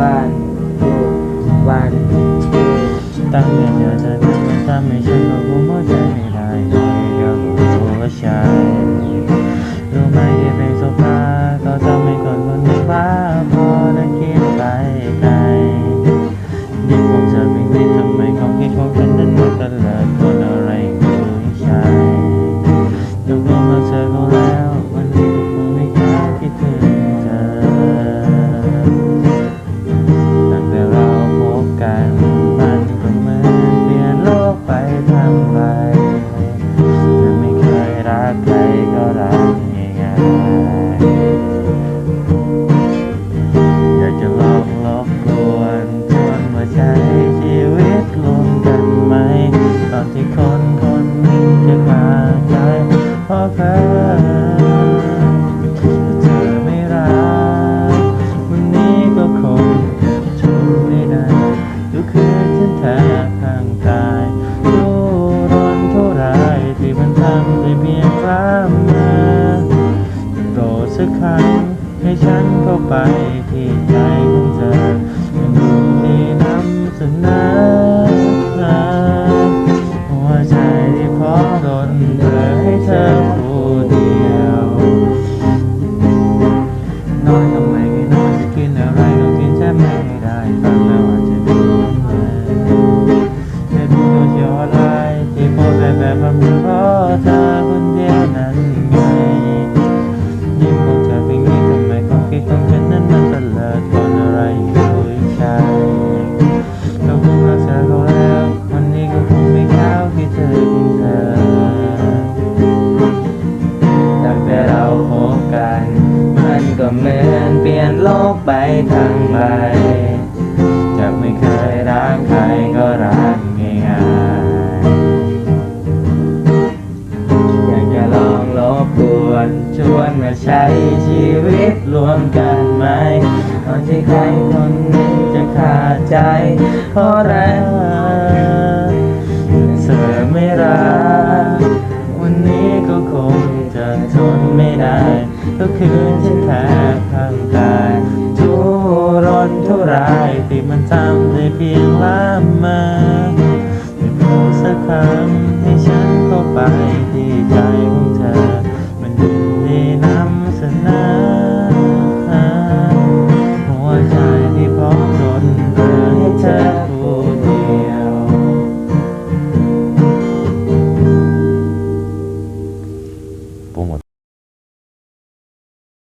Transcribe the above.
วันทุกวันทุกตั้งแต่เจอเธอนั้นมันทำให้ฉันก็คงหัวใจไม่ได้เลยเดี๋ยวก็รู้ว่าใช่รู้ไหมที่เป็นโซฟา ดสักครั้งให้ฉันเข้าไปที่ใจของเธอฉันดวงที่นำเสนอหัวใจที่พร้อมดนเธอให้เธอผู้ดี ก็เหมือนเปลี่ยนโลกไปทั้งใบจากไม่เคยรักใครก็รักง่ายๆอยากจะลองลบกวนชวนมาใช้ชีวิตรวมกันไหมก่อนที่ใครคนหนึ่งจะขาดใจเพราะรักเธอไม่รักวันนี้ก็คงจะทนไม่ได้ ทุกคืนที่แค่ข้างกายทุรนทุรายที่มันทำได้เพียงละามอ